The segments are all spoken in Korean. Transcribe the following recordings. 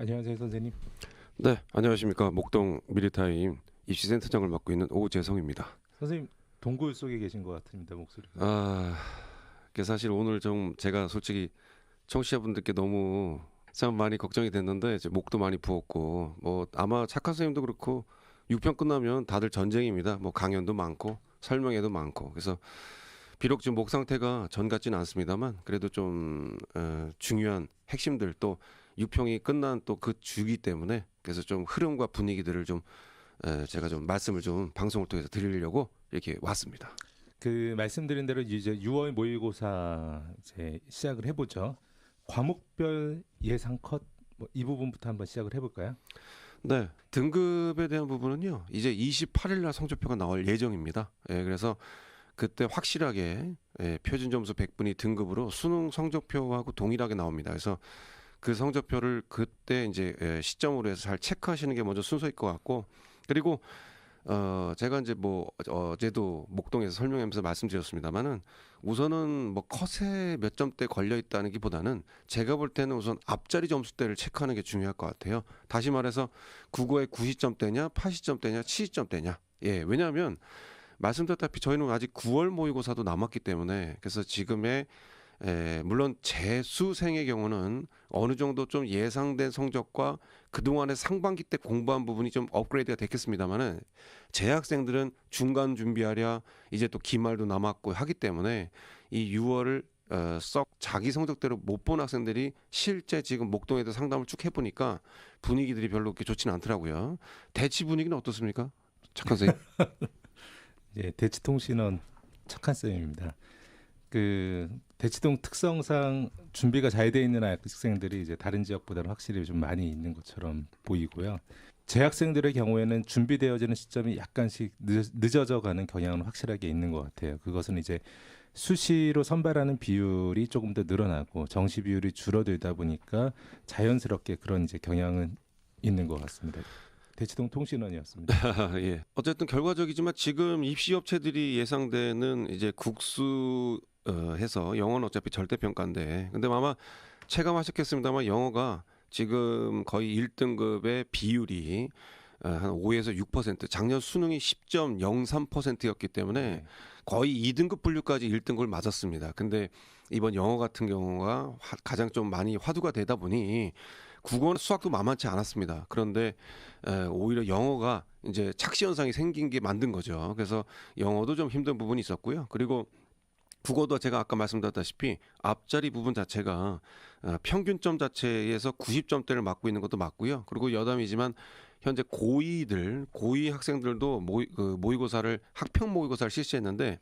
안녕하세요 선생님. 네, 안녕하십니까. 목동 미리타임 입시센터장을 맡고 있는 오재성입니다. 선생님 동굴 속에 계신 것 같습니다 목소리. 아, 그 사실 오늘 좀 제가 솔직히 청취자분들께 너무 참 많이 걱정이 됐는데 이제 목도 많이 부었고 뭐 아마 착한 선생님도 그렇고 6편 끝나면 다들 전쟁입니다. 뭐 강연도 많고 설명회도 많고 그래서 비록 지금 목 상태가 전 같지는 않습니다만 그래도 좀 어, 중요한 핵심들 또 6평이 끝난 또 그 주기 때문에 그래서 좀 흐름과 분위기들을 좀 에, 제가 좀 말씀을 좀 방송을 통해서 드리려고 이렇게 왔습니다. 그 말씀드린 대로 이제 6월 모의고사 이제 시작을 해보죠. 과목별 예상 컷이 부분부터 한번 시작을 해볼까요? 네, 등급에 대한 부분은요. 이제 28일 날 성적표가 나올 예정입니다. 예, 그래서 그때 확실하게 예, 표준 점수 100분이 등급으로 수능 성적표하고 동일하게 나옵니다. 그래서 그 성적표를 그때 이제 예, 시점으로 해서 잘 체크하시는 게 먼저 순서일 것 같고 그리고 어 제가 이제 뭐 어제도 목동에서 설명하면서 말씀드렸습니다만은 우선은 뭐 컷에 몇 점대 걸려 있다는 기보다는 제가 볼 때는 우선 앞자리 점수대를 체크하는 게 중요할 것 같아요. 다시 말해서 국어의 90점대냐, 80점대냐, 70점대냐. 예, 왜냐하면 말씀드렸다시피 저희는 아직 9월 모의고사도 남았기 때문에 그래서 지금의 에, 물론 재수생의 경우는 어느 정도 좀 예상된 성적과 그동안의 상반기 때 공부한 부분이 좀 업그레이드가 됐겠습니다만은 재학생들은 중간 준비하랴 이제 또 기말도 남았고 하기 때문에 이 6월을 어, 썩 자기 성적대로 못 본 학생들이 실제 지금 목동에도 상담을 쭉 해보니까 분위기들이 별로 그렇게 좋지는 않더라고요. 대치 분위기는 어떻습니까? 착한 선생님. 예, 대치통신원 착한 쌤입니다. 그 대치동 특성상 준비가 잘 돼 있는 학생들이 이제 다른 지역보다는 확실히 좀 많이 있는 것처럼 보이고요. 재학생들의 경우에는 준비되어지는 시점이 약간씩 늦, 어져 가는 경향은 확실하게 있는 것 같아요. 그것은 이제 수시로 선발하는 비율이 조금 더 늘어나고 정시 비율이 줄어들다 보니까 자연스럽게 그런 이제 경향은 있는 것 같습니다. 대치동 통신원이었습니다. 예. 어쨌든 결과적이지만 지금 입시 업체들이 예상되는 이제 국수 어, 해서 영어는 어차피 절대 평가인데 근데 아마 체감하셨겠습니다만 영어가 지금 거의 1등급의 비율이 어, 한 5에서 6% 작년 수능이 10.03%였기 때문에 네. 거의 2등급 분류까지 1등급을 맞았습니다. 근데 이번 영어 같은 경우가 화, 가장 좀 많이 화두가 되다 보니 국어는 수학도 만만치 않았습니다. 그런데 에, 오히려 영어가 이제 착시 현상이 생긴 게 만든 거죠. 그래서 영어도 좀 힘든 부분이 있었고요. 그리고 국어도 제가 아까 말씀드렸다시피 앞자리 부분 자체가 어, 평균점 자체에서 90점대를 맞고 있는 것도 맞고요. 그리고 여담이지만 현재 고2들 고2 학생들도 모의, 그 모의고사를 학평 모의고사를 실시했는데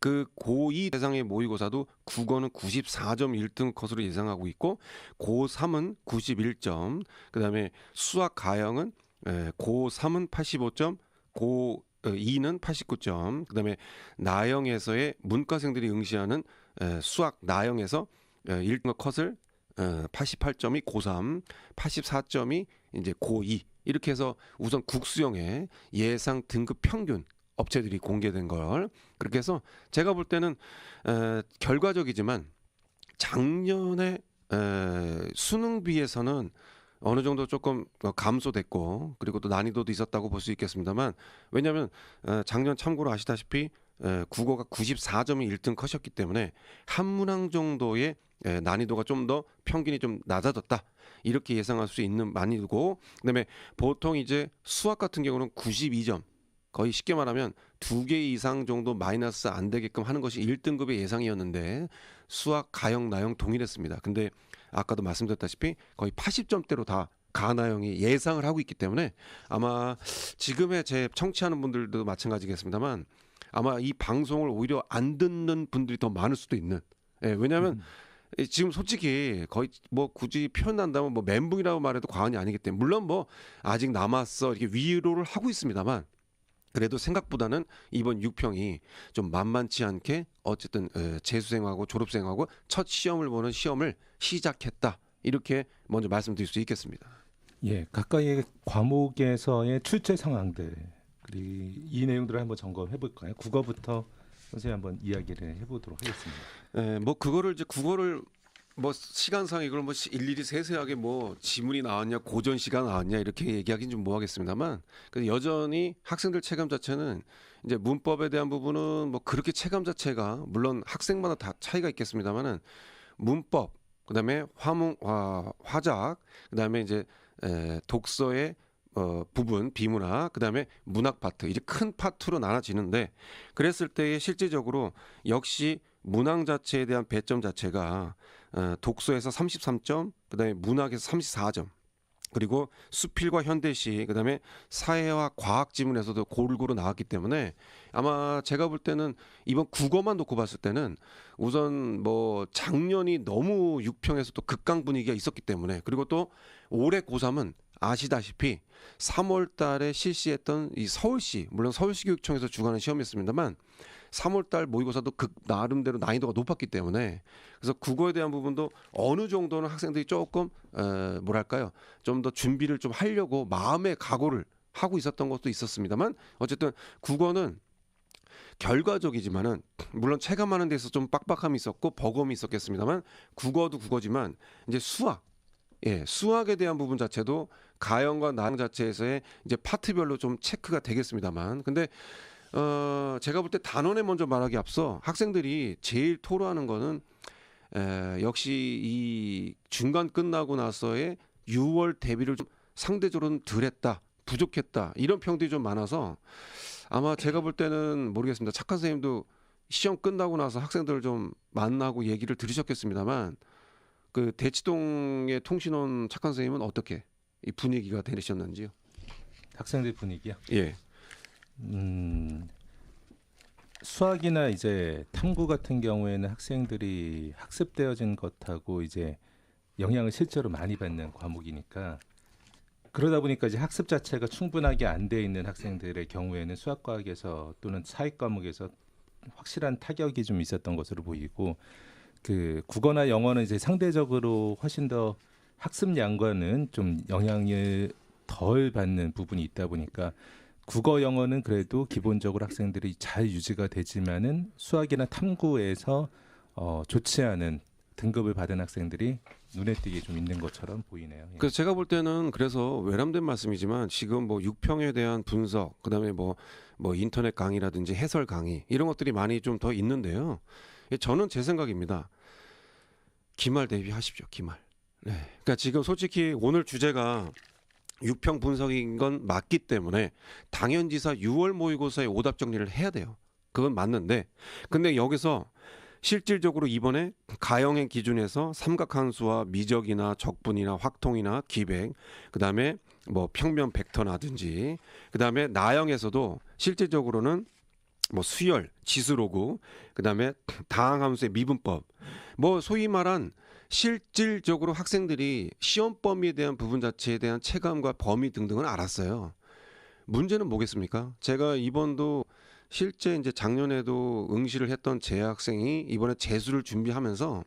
그 고2 대상의 모의고사도 국어는 94점 1등 컷으로 예상하고 있고 고3은 91점 그다음에 수학 가형은 고3은 85점 고 2는 어, 89점. 그다음에 나영에서의 문과생들이 응시하는 수학 나영에서 1등급 컷을 88점이 고3, 84점이 이제 고2 이렇게 해서 우선 국수형의 예상 등급 평균 업체들이 공개된 걸 그렇게 해서 제가 볼 때는 에, 결과적이지만 작년에 에, 수능 비해서는 어느 정도 조금 어, 감소됐고 그리고 또 난이도도 있었다고 볼 수 있겠습니다만 왜냐하면 어, 작년 참고로 아시다시피 국어가 94점이 1등 컷이었기 때문에 한 문항 정도의 난이도가 좀 더 평균이 좀 낮아졌다 이렇게 예상할 수 있는 난이도고 그다음에 보통 이제 수학 같은 경우는 92점 거의 쉽게 말하면 두 개 이상 정도 마이너스 안 되게끔 하는 것이 1등급의 예상이었는데 수학, 가형, 나형 동일했습니다. 근데 아까도 말씀드렸다시피 거의 80점대로 다 가나 형이 예상을 하고 있기 때문에 아마 지금의 제 청취하는 분들도 마찬가지겠습니다만 아마 이 방송을 오히려 안 듣는 분들이 더 많을 수도 있는. 예, 왜냐하면 음. 지금 솔직히 거의 뭐 굳이 표현한다면 뭐 멘붕이라고 말해도 과언이 아니기 때문에 물론 뭐 아직 남았어 이렇게 위로를 하고 있습니다만 그래도 생각보다는 이번 6평이 좀 만만치 않게 어쨌든 재수생하고 졸업생하고 첫 시험을 보는 시험을 시작했다. 이렇게 먼저 말씀드릴 수 있겠습니다. 예, 가까이의 과목에서의 출제 상황들 그리고 이 내용들을 한번 점검해 볼까요? 국어부터 선생님 한번 이야기를 해보도록 하겠습니다. 예, 뭐 그거를 이제 국어를 뭐 시간상 이걸 뭐 시- 일일이 세세하게 뭐 지문이 나왔냐 고전 시간 나왔냐 이렇게 얘기하기는 좀 뭐하겠습니다만 그 여전히 학생들 체감 자체는 이제 문법에 대한 부분은 뭐 그렇게 체감 자체가 물론 학생마다 다 차이가 있겠습니다만은 문법 그다음에 화문 화, 화작 그다음에 이제 에, 독서의 어, 부분 비문학 그다음에 문학 파트 이제 큰 파트로 나눠지는데 그랬을 때에 실질적으로 역시 문항 자체에 대한 배점 자체가 어, 독서에서 33점, 그다음에 문학에서 34점. 그리고 수필과 현대시, 그다음에 사회와 과학 지문에서도 골고루 나왔기 때문에 아마 제가 볼 때는 이번 국어만 놓고 봤을 때는 우선 뭐 작년이 너무 육평에서 또 극강 분위기가 있었기 때문에 그리고 또 올해 고3은 아시다시피 3월 달에 실시했던 이 서울시 물론 서울시 교육청에서 주관한 시험이었습니다만 3월 달 모의고사도 극 나름대로 난이도가 높았기 때문에 그래서 국어에 대한 부분도 어느 정도는 학생들이 조금 에, 뭐랄까요? 좀 더 준비를 좀 하려고 마음의 각오를 하고 있었던 것도 있었습니다만 어쨌든 국어는 결과적이지만은 물론 체감하는 데서 좀 빡빡함이 있었고 버거움이 있었겠습니다만 국어도 국어지만 이제 수학 예 수학에 대한 부분 자체도 가형과 나형 자체에서의 이제 파트별로 좀 체크가 되겠습니다만 근데 어 제가 볼 때 단원에 먼저 말하기 앞서 학생들이 제일 토로하는 거는 에, 역시 이 중간 끝나고 나서의 6월 대비를 좀 상대적으로는 덜했다 부족했다 이런 평들이 좀 많아서 아마 제가 볼 때는 모르겠습니다 착한 선생님도 시험 끝나고 나서 학생들을 좀 만나고 얘기를 들으셨겠습니다만 그 대치동의 통신원 착한 선생님은 어떻게 이 분위기가 되셨는지요? 학생들 분위기요. 예. 음, 수학이나 이제 탐구 같은 경우에는 학생들이 학습되어진 것하고 이제 영향을 실제로 많이 받는 과목이니까 그러다 보니까 이제 학습 자체가 충분하게 안 돼 있는 학생들의 경우에는 수학 과학에서 또는 사회 과목에서 확실한 타격이 좀 있었던 것으로 보이고 그 국어나 영어는 이제 상대적으로 훨씬 더 학습량과는 좀 영향을 덜 받는 부분이 있다 보니까 국어 영어는 그래도 기본적으로 학생들이 잘 유지가 되지만은 수학이나 탐구에서 어, 좋지 않은 등급을 받은 학생들이 눈에 띄게 좀 있는 것처럼 보이네요. 예. 그래서 제가 볼 때는 그래서 외람된 말씀이지만 지금 뭐 육평에 대한 분석, 그다음에 뭐뭐 인터넷 강의라든지 해설 강의 이런 것들이 많이 좀 더 있는데요. 예, 저는 제 생각입니다. 기말 대비하십시오. 기말. 네. 그러니까 지금 솔직히 오늘 주제가 육평 분석인 건 맞기 때문에 당연지사 6월 모의고사의 오답 정리를 해야 돼요. 그건 맞는데 근데 여기서 실질적으로 이번에 가형의 기준에서 삼각함수와 미적이나 적분이나 확통이나 기백, 그다음에 뭐 평면 벡터라든지 그다음에 나형에서도 실질적으로는 뭐 수열, 지수로그, 그다음에 다항함수의 미분법, 뭐 소위 말한 실질적으로 학생들이 시험 범위에 대한 부분 자체에 대한 체감과 범위 등등은 알았어요. 문제는 뭐겠습니까? 제가 이번도 실제 이제 작년에도 응시를 했던 제 학생이 이번에 재수를 준비하면서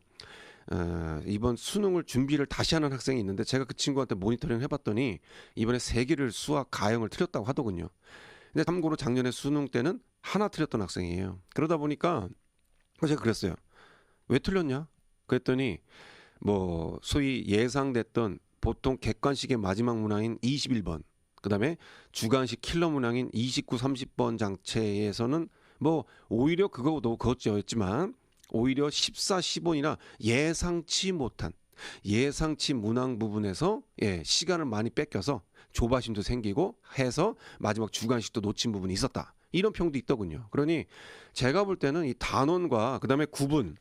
어, 이번 수능을 준비를 다시 하는 학생이 있는데 제가 그 친구한테 모니터링 해봤더니 이번에 세 개를 수학 가형을 틀렸다고 하더군요. 근데 참고로 작년에 수능 때는 하나 틀렸던 학생이에요. 그러다 보니까 제가 그랬어요. 왜 틀렸냐? 그랬더니 뭐 소위 예상됐던 보통 객관식의 마지막 문항인 21번 그다음에 주관식 킬러 문항인 29, 30번 장체에서는 뭐 오히려 그거도 그것저였지만 오히려 14, 15이나 예상치 못한 예상치 문항 부분에서 예, 시간을 많이 뺏겨서 조바심도 생기고 해서 마지막 주관식도 놓친 부분이 있었다. 이런 평도 있더군요. 그러니 제가 볼 때는 이 단원과 그다음에 구분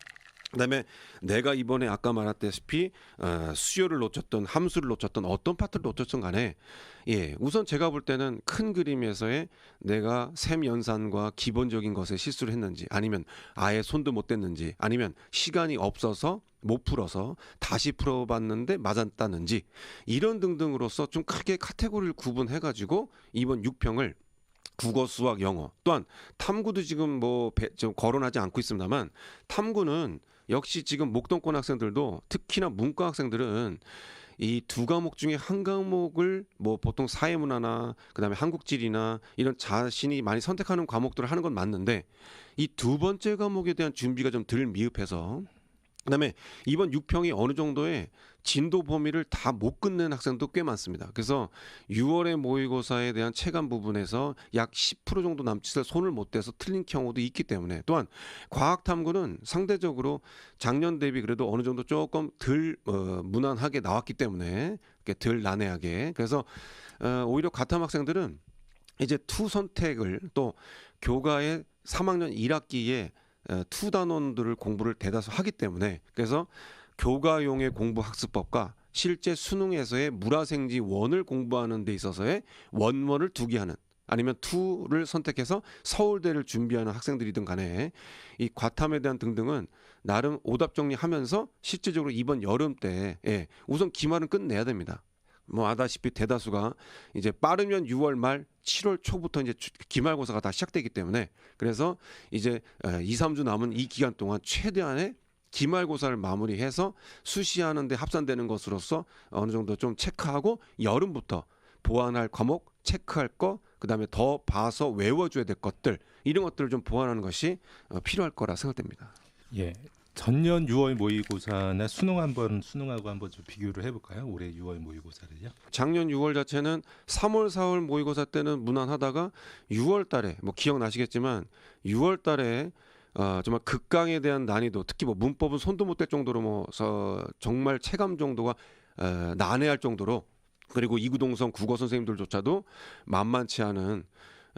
그다음에 내가 이번에 아까 말했다시피 어, 수요를 놓쳤던 함수를 놓쳤던 어떤 파트를 놓쳤던 간에 예 우선 제가 볼 때는 큰 그림에서의 내가 셈 연산과 기본적인 것에 실수를 했는지 아니면 아예 손도 못 댔는지 아니면 시간이 없어서 못 풀어서 다시 풀어봤는데 맞았다는지 이런 등등으로서 좀 크게 카테고리를 구분해 가지고 이번 6평을 국어, 수학, 영어 또한 탐구도 지금 뭐 좀 거론하지 않고 있습니다만 탐구는 역시 지금 목동권 학생들도 특히나 문과 학생들은 이 두 과목 중에 한 과목을 뭐 보통 사회문화나 그다음에 한국지리나 이런 자신이 많이 선택하는 과목들을 하는 건 맞는데 이 두 번째 과목에 대한 준비가 좀 덜 미흡해서 그다음에 이번 6평이 어느 정도의 진도 범위를 다못 끝낸 학생도 꽤 많습니다. 그래서 6월의 모의고사에 대한 체감 부분에서 약 10% 정도 남짓을 손을 못 대서 틀린 경우도 있기 때문에 또한 과학 탐구는 상대적으로 작년 대비 그래도 어느 정도 조금 덜 어, 무난하게 나왔기 때문에 덜 난해하게 그래서 어, 오히려 가탐 학생들은 이제 투 선택을 또 교과의 3학년 1학기에 어, 투 단원들을 공부를 대다수 하기 때문에 그래서 교과용의 공부 학습법과 실제 수능에서의 물화생지 원을 공부하는 데 있어서의 원원을 두게 하는 아니면 투를 선택해서 서울대를 준비하는 학생들이든 간에 이 과탐에 대한 등등은 나름 오답 정리하면서 실질적으로 이번 여름 때 예, 우선 기말은 끝내야 됩니다. 뭐 아다시피 대다수가 이제 빠르면 6월 말 7월 초부터 이제 주- 기말고사가 다 시작되기 때문에 그래서 이제 2, 3주 남은 이 기간 동안 최대한의 기말고사를 마무리해서 수시하는데 합산되는 것으로서 어느 정도 좀 체크하고 여름부터 보완할 과목 체크할 거 그다음에 더 봐서 외워줘야 될 것들 이런 것들을 좀 보완하는 것이 어, 필요할 거라 생각됩니다. 예. 전년 6월 모의고사나 수능 한번 수능하고 한번 좀 비교를 해볼까요? 올해 6월 모의고사를요. 작년 6월 자체는 3월 4월 모의고사 때는 무난하다가 6월 달에 뭐 기억나시겠지만 6월 달에 어, 정말 극강에 대한 난이도 특히 뭐 문법은 손도 못 댈 정도로 뭐 서, 정말 체감 정도가 어, 난해할 정도로 그리고 이구동성 국어 선생님들조차도 만만치 않은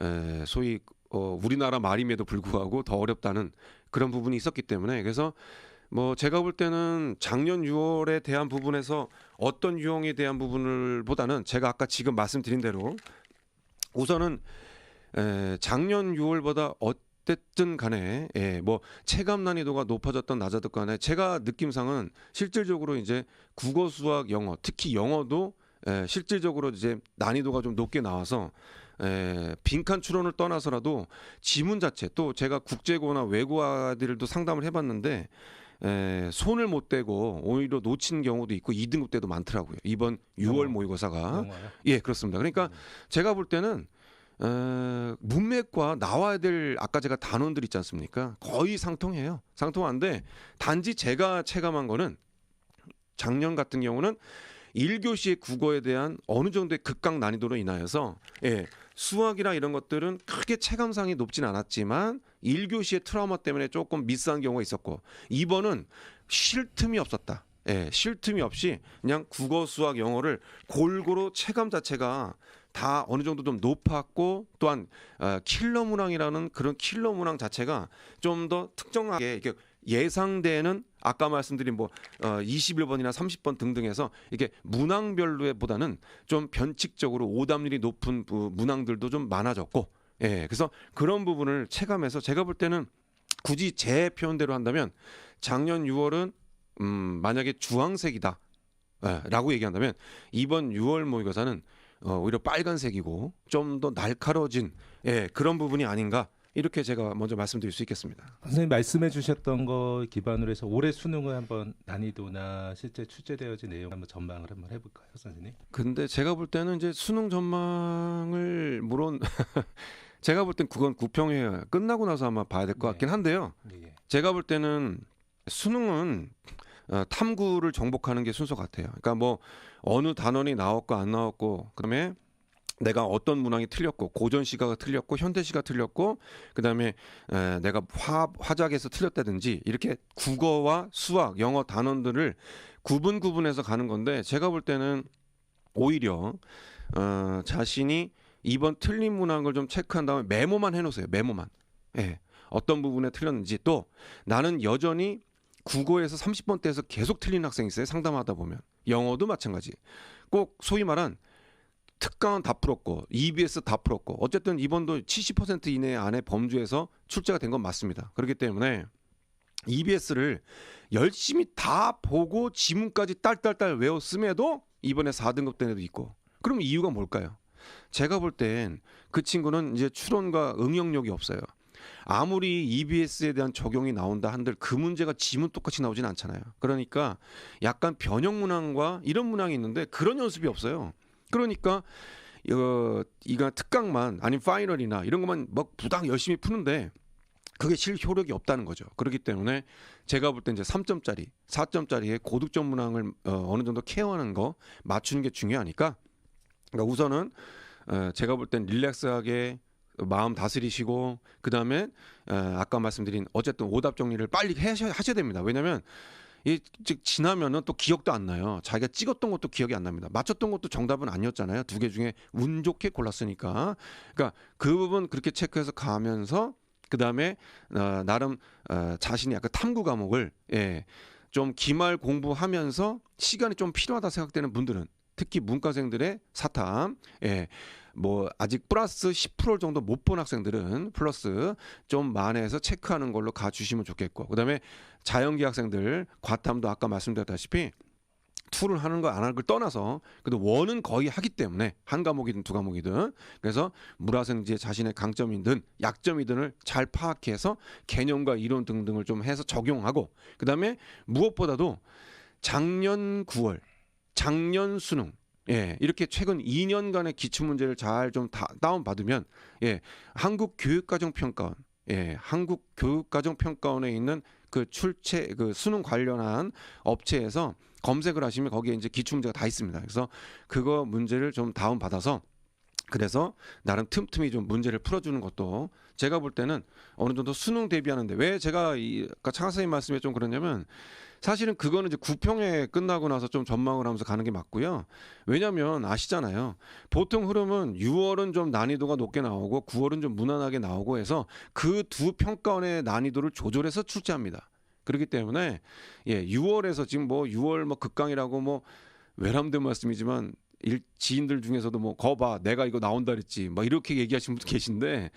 에, 소위 어, 우리나라 말임에도 불구하고 더 어렵다는 그런 부분이 있었기 때문에 그래서 뭐 제가 볼 때는 작년 6월에 대한 부분에서 어떤 유형에 대한 부분을 보다는 제가 아까 지금 말씀드린 대로 우선은 에, 작년 6월보다 어쨌든 간에 예, 뭐 체감 난이도가 높아졌던 낮아졌던 간에 제가 느낌상은 실질적으로 이제 국어 수학 영어 특히 영어도 에, 실질적으로 이제 난이도가 좀 높게 나와서 에, 빈칸 추론을 떠나서라도 지문 자체 또 제가 국제고나 외고아들도 상담을 해봤는데 에, 손을 못 대고 오히려 놓친 경우도 있고 2등급 때도 많더라고요. 이번 6월 영어. 모의고사가 영어요. 예 그렇습니다. 그러니까 제가 볼 때는 어, 문맥과 나와야 될 아까 제가 단원들 있지 않습니까? 거의 상통해요. 상통한데 단지 제가 체감한 거는 작년 같은 경우는 1교시의 국어에 대한 어느 정도의 극강 난이도로 인하여서 예, 수학이나 이런 것들은 크게 체감상이 높진 않았지만 1교시의 트라우마 때문에 조금 미스한 경우가 있었고 2번은 쉴 틈이 없었다. 예, 쉴 틈이 없이 그냥 국어, 수학, 영어를 골고루 체감 자체가 다 어느 정도 좀 높았고 또한 어, 킬러 문항이라는 그런 킬러 문항 자체가 좀 더 특정하게 예상되는 아까 말씀드린 뭐 어, 21번이나 30번 등등해서 이게 문항별로에 보다는 좀 변칙적으로 오답률이 높은 부- 문항들도 좀 많아졌고 예 그래서 그런 부분을 체감해서 제가 볼 때는 굳이 제 표현대로 한다면 작년 6월은 음 만약에 주황색이다 예, 라고 얘기한다면 이번 6월 모의고사는 어, 오히려 빨간색이고 좀 더 날카로워진 예, 그런 부분이 아닌가 이렇게 제가 먼저 말씀드릴 수 있겠습니다. 선생님 말씀해 주셨던 거 기반으로 해서 올해 수능을 한번 난이도나 실제 출제되어진 내용 한번 전망을 한번 해볼까요, 선생님? 근데 제가 볼 때는 이제 수능 전망을 물론 제가 볼 땐 그건 구평회 끝나고 나서 아마 봐야 될것 네. 같긴 한데요. 예, 예. 제가 볼 때는 수능은 어, 탐구를 정복하는 게 순서 같아요. 그러니까 뭐 어느 단원이 나왔고 안 나왔고 그다음에 내가 어떤 문항이 틀렸고 고전 시가가 틀렸고 현대 시가 틀렸고 그다음에 에, 내가 화 화작에서 틀렸다든지 이렇게 국어와 수학, 영어 단원들을 구분 구분해서 가는 건데 제가 볼 때는 오히려 어, 자신이 이번 틀린 문항을 좀 체크한 다음에 메모만 해놓으세요. 메모만. 예. 어떤 부분에 틀렸는지 또 나는 여전히 국어에서 30번대에서 계속 틀린 학생이 있어요. 상담하다 보면 영어도 마찬가지. 꼭 소위 말한 특강은 다 풀었고 EBS 다 풀었고 어쨌든 이번도 70% 이내 안에 범주에서 출제가 된 건 맞습니다. 그렇기 때문에 EBS를 열심히 다 보고 지문까지 딸딸딸 외웠음에도 이번에 4등급 된 애도 있고 그럼 이유가 뭘까요? 제가 볼 땐 그 친구는 이제 추론과 응용력이 없어요. 아무리 EBS에 대한 적용이 나온다 한들 그 문제가 지문 똑같이 나오진 않잖아요. 그러니까 약간 변형 문항과 이런 문항이 있는데 그런 연습이 없어요. 그러니까 어, 이가 특강만 아니면 파이널이나 이런 것만 막 부당 열심히 푸는데 그게 실 효력이 없다는 거죠. 그렇기 때문에 제가 볼 때 이제 3점짜리, 4점짜리의 고득점 문항을 어, 어느 정도 케어하는 거 맞추는 게 중요하니까 그러니까 우선은 어, 제가 볼 땐 릴렉스하게 마음 다스리시고 그 다음에 어, 아까 말씀드린 어쨌든 오답 정리를 빨리 하셔, 하셔야 됩니다. 왜냐하면 이즉 지나면은 또 기억도 안 나요. 자기가 찍었던 것도 기억이 안 납니다. 맞췄던 것도 정답은 아니었잖아요. 두 개 중에 운 좋게 골랐으니까. 그러니까 그 부분 그렇게 체크해서 가면서 그 다음에 어, 나름 어, 자신이 약간 탐구 과목을 예, 좀 기말 공부하면서 시간이 좀 필요하다 생각되는 분들은 특히 문과생들의 사탐, 예, 뭐 아직 플러스 10% 정도 못 본 학생들은 플러스 좀 만회해서 체크하는 걸로 가주시면 좋겠고, 그다음에 자연계 학생들 과탐도 아까 말씀드렸다시피 투를 하는 거 안 하는 걸 떠나서 그래도 원은 거의 하기 때문에 한 과목이든 두 과목이든. 그래서 물화생지의 자신의 강점이든 약점이든을 잘 파악해서 개념과 이론 등등을 좀 해서 적용하고 그다음에 무엇보다도 작년 9월 작년 수능 예, 이렇게 최근 2년간의 기출 문제를 잘 좀 다운 받으면 예, 한국 교육과정 평가원 예, 한국 교육과정 평가원에 있는 그 출제 그 수능 관련한 업체에서 검색을 하시면 거기에 이제 기출 문제가 다 있습니다. 그래서 그거 문제를 좀 다운 받아서 그래서 나름 틈틈이 좀 문제를 풀어주는 것도 제가 볼 때는 어느 정도 수능 대비하는데 왜 제가 이 아까 창 선생님 말씀에 좀 그러냐면 사실은 그거는 이제 구평에 끝나고 나서 좀 전망을 하면서 가는 게 맞고요. 왜냐하면 아시잖아요. 보통 흐름은 6월은 좀 난이도가 높게 나오고 9월은 좀 무난하게 나오고 해서 그 두 평가원의 난이도를 조절해서 출제합니다. 그렇기 때문에 예 6월에서 지금 뭐 6월 뭐 극강이라고 뭐 외람된 말씀이지만 일, 지인들 중에서도 뭐 거봐 내가 이거 나온다 그랬지 막 이렇게 얘기하시는 분도 계신데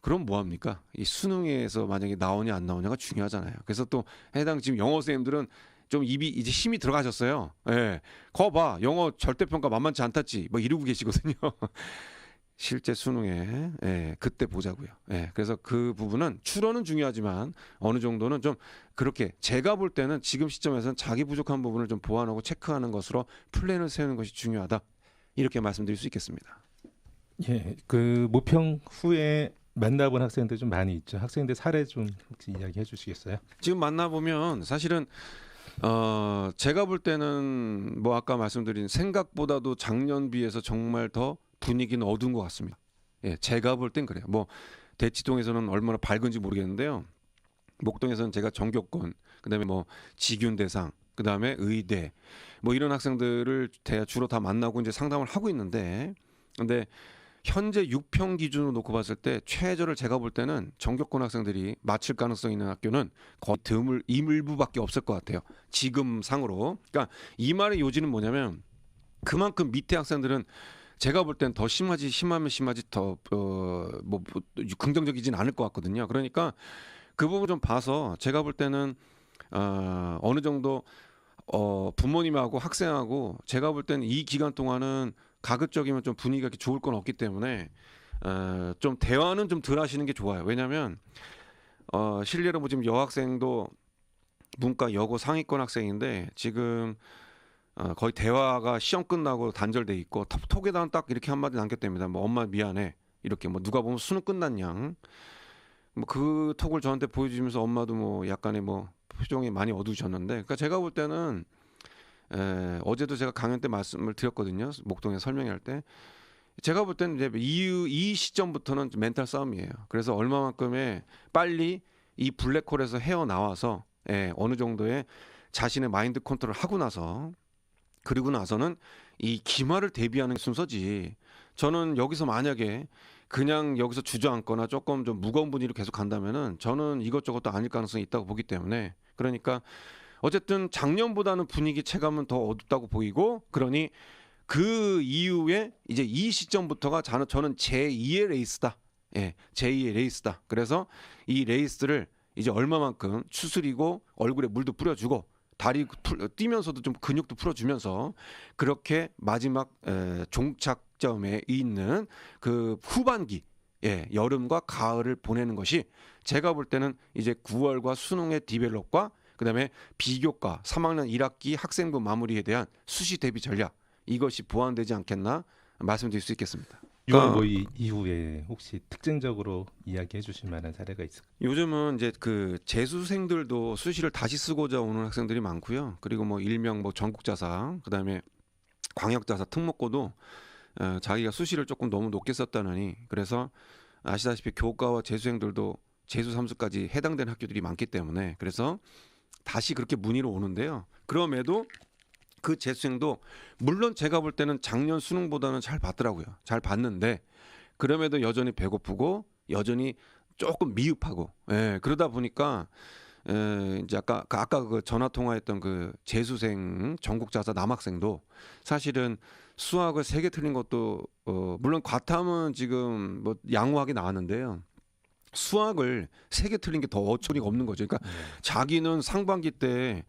그럼 뭐 합니까? 이 수능에서 만약에 나오냐 안 나오냐가 중요하잖아요. 그래서 또 해당 지금 영어 선생님들은 좀 입이 이제 힘이 들어가셨어요. 예. 거봐 영어 절대 평가 만만치 않았지. 뭐 이러고 계시거든요. 실제 수능에 예, 그때 보자고요. 예, 그래서 그 부분은 추론은 중요하지만 어느 정도는 좀 그렇게 제가 볼 때는 지금 시점에서는 자기 부족한 부분을 좀 보완하고 체크하는 것으로 플랜을 세우는 것이 중요하다. 이렇게 말씀드릴 수 있겠습니다. 예, 그 모평 후에 만나본 학생들 좀 많이 있죠. 학생들 사례 좀 혹시 이야기해 주시겠어요? 지금 만나보면 사실은 어 제가 볼 때는 뭐 아까 말씀드린 생각보다도 작년 비해서 정말 더 분위기는 어두운 것 같습니다. 예, 제가 볼 땐 그래요. 뭐 대치동에서는 얼마나 밝은지 모르겠는데요. 목동에서는 제가 전교권, 그다음에 뭐 지균 대상, 그다음에 의대, 뭐 이런 학생들을 대야 주로 다 만나고 이제 상담을 하고 있는데, 근데 현재 6평 기준으로 놓고 봤을 때 최저를 제가 볼 때는 전교권 학생들이 마칠 가능성 있는 학교는 거의 드물 이물부밖에 없을 것 같아요. 지금 상으로. 그러니까 이 말의 요지는 뭐냐면 그만큼 밑에 학생들은 제가 볼 땐 더 심하지 심하면 심하지 더어뭐 뭐, 긍정적이진 않을 것 같거든요. 그러니까 그 부분 좀 봐서 제가 볼 때는 어, 어느 정도 어, 부모님하고 학생하고 제가 볼 때는 이 기간 동안은 가급적이면 좀 분위기가 이렇게 좋을 건 없기 때문에 어, 좀 대화는 좀 덜 하시는 게 좋아요. 왜냐하면 어, 실례로 뭐 지금 여학생도 문과 여고 상위권 학생인데 지금 어, 거의 대화가 시험 끝나고 단절돼 있고 톡, 에다가딱 이렇게 한마디 남겼답니다. 뭐 엄마 미안해. 이렇게 뭐 누가 보면 수능 끝났냐 뭐그 톡을 저한테 보여주면서 엄마도 뭐 약간의 뭐 표정이 많이 어두우셨는데 그러니까 제가 볼 때는 에, 어제도 제가 강연 때 말씀을 드렸거든요. 목동에 설명할 때. 제가 볼 때는 이제 이, 이 시점부터는 멘탈 싸움이에요. 그래서 얼마만큼의 빨리 이 블랙홀에서 헤어 나와서 예, 어느 정도의 자신의 마인드 컨트롤을 하고 나서 그리고 나서는 이 기말을 대비하는 순서지. 저는 여기서 만약에 그냥 여기서 주저앉거나 조금 좀 무거운 분위기로 계속 간다면은 저는 이것저것도 아닐 가능성이 있다고 보기 때문에 그러니까 어쨌든 작년보다는 분위기 체감은 더 어둡다고 보이고 그러니 그 이후에 이제 이 시점부터가 저는 저는 제2의 레이스다. 예, 제2의 레이스다. 그래서 이 레이스를 이제 얼마만큼 추스리고 얼굴에 물도 뿌려주고 다리 풀, 뛰면서도 좀 근육도 풀어주면서 그렇게 마지막 에, 종착점에 있는 그 후반기 예, 여름과 가을을 보내는 것이 제가 볼 때는 이제 9월과 수능의 디벨롭과 그다음에 비교과 3학년 1학기 학생부 마무리에 대한 수시 대비 전략 이것이 보완되지 않겠나 말씀드릴 수 있겠습니다. 6월 모의 이후에 혹시 특징적으로 이야기해 주실 만한 사례가 있을까요? 요즘은 이제 그 재수생들도 수시를 다시 쓰고자 오는 학생들이 많고요. 그리고 뭐 일명 뭐 전국자사, 그다음에 광역자사, 특목고도 어, 자기가 수시를 조금 너무 높게 썼다느니 그래서 아시다시피 교과와 재수생들도 재수 삼수까지 해당되는 학교들이 많기 때문에 그래서 다시 그렇게 문의로 오는데요. 그럼에도 그 재수생도 물론 제가 볼 때는 작년 수능보다는 잘 봤더라고요. 잘 봤는데 그럼에도 여전히 배고프고 여전히 조금 미흡하고 예, 그러다 보니까 에, 이제 아까 그 아까 그 전화 통화했던 그 재수생 전국자사 남학생도 사실은 수학을 세 개 틀린 것도 어 물론 과탐은 지금 뭐 양호하게 나왔는데요. 수학을 세 개 틀린 게 더 어처리가 없는 거죠. 그러니까 자기는 상반기 때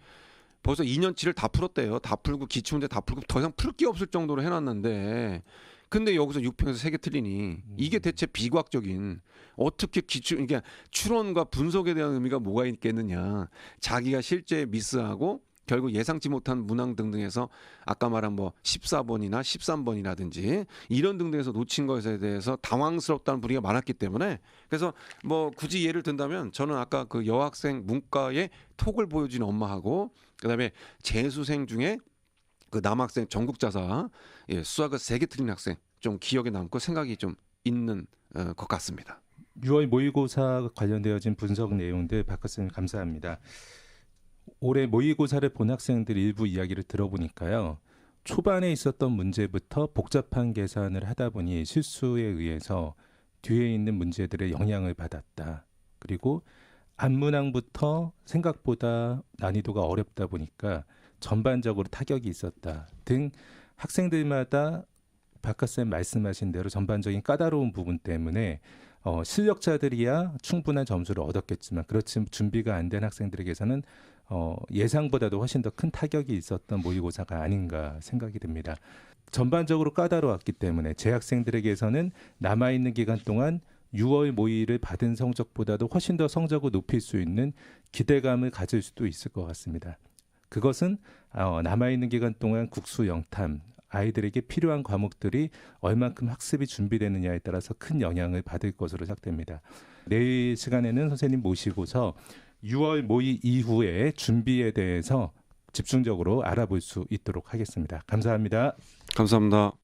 벌써 2년치를 다 풀었대요. 다 풀고 기출문제 다 풀고 더 이상 풀 게 없을 정도로 해놨는데 근데 여기서 6평에서 세 개 틀리니 이게 대체 비과학적인 어떻게 기출 이게 추론과 분석에 대한 의미가 뭐가 있겠느냐 자기가 실제 미스하고 결국 예상치 못한 문항 등등에서 아까 말한 뭐 14번이나 13번이라든지 이런 등등에서 놓친 것에 대해서 당황스럽다는 분위기가 많았기 때문에 그래서 뭐 굳이 예를 든다면 저는 아까 그 여학생 문과의 톡을 보여준 엄마하고 그다음에 재수생 중에 그 남학생 전국자사 예, 수학을 세개 틀린 학생 좀 기억에 남고 생각이 좀 있는 어, 것 같습니다. 6월 모의고사 관련되어진 분석 내용들 박 교수님 감사합니다. 올해 모의고사를 본 학생들 일부 이야기를 들어보니까요. 초반에 있었던 문제부터 복잡한 계산을 하다 보니 실수에 의해서 뒤에 있는 문제들의 영향을 받았다. 그리고 앞문항부터 생각보다 난이도가 어렵다 보니까 전반적으로 타격이 있었다 등 학생들마다 박학쌤 말씀하신 대로 전반적인 까다로운 부분 때문에 어, 실력자들이야 충분한 점수를 얻었겠지만 그렇지 준비가 안 된 학생들에게서는 어, 예상보다도 훨씬 더 큰 타격이 있었던 모의고사가 아닌가 생각이 듭니다. 전반적으로 까다로웠기 때문에 재학생들에게서는 남아 있는 기간 동안 6월 모의를 받은 성적보다도 훨씬 더 성적을 높일 수 있는 기대감을 가질 수도 있을 것 같습니다. 그것은 어, 남아 있는 기간 동안 국수 영탐 아이들에게 필요한 과목들이 얼만큼 학습이 준비되느냐에 따라서 큰 영향을 받을 것으로 생각됩니다. 내일 시간에는 선생님 모시고서 6월 모의 이후에 준비에 대해서 집중적으로 알아볼 수 있도록 하겠습니다. 감사합니다. 감사합니다.